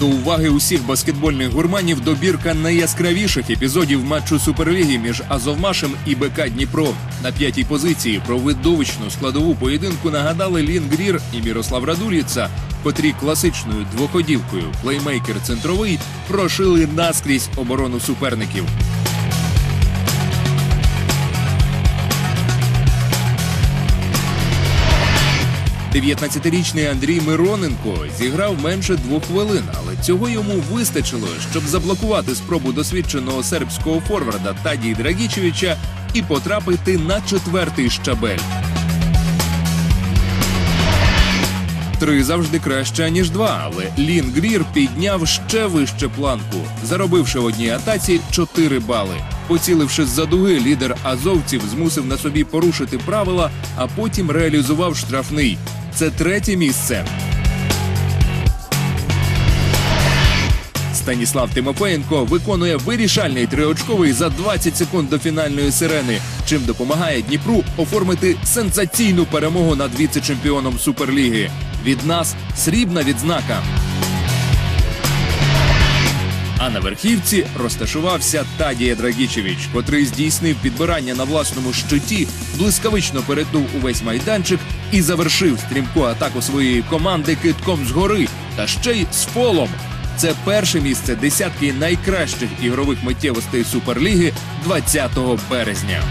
До уваги усіх баскетбольних гурманів добірка найяскравіших епізодів матчу Суперліги між Азовмашем і БК Дніпро. На п'ятій позиції про видовищну складову поєдинку нагадали Лін Грір і Мірослав Радуліца, котрі класичною двоходівкою плеймейкер центровий прошили наскрізь оборону суперників. 19-річний Андрій Мироненко зіграв менше двох хвилин, але цього йому вистачило, щоб заблокувати спробу досвідченого сербського форварда Тадії Драгічевича і потрапити на четвертий щабель. Три завжди краще, ніж два, але Лін Грір підняв ще вище планку, заробивши в одній атаці 4 бали. Поціливши з-за дуги, лідер азовців змусив на собі порушити правила, а потім реалізував штрафний. Це третє місце. Станіслав Тимофеєнко виконує вирішальний триочковий за 20 секунд до фінальної сирени, чим допомагає Дніпру оформити сенсаційну перемогу над віце-чемпіоном Суперліги. Від нас срібна відзнака. А на верхівці розташувався Тадія Драгічевич, котрий здійснив підбирання на власному щиті, блискавично перетнув увесь майданчик і завершив стрімку атаку своєї команди китком згори та ще й з фолом. Це перше місце десятки найкращих ігрових миттєвостей Суперліги 20 березня.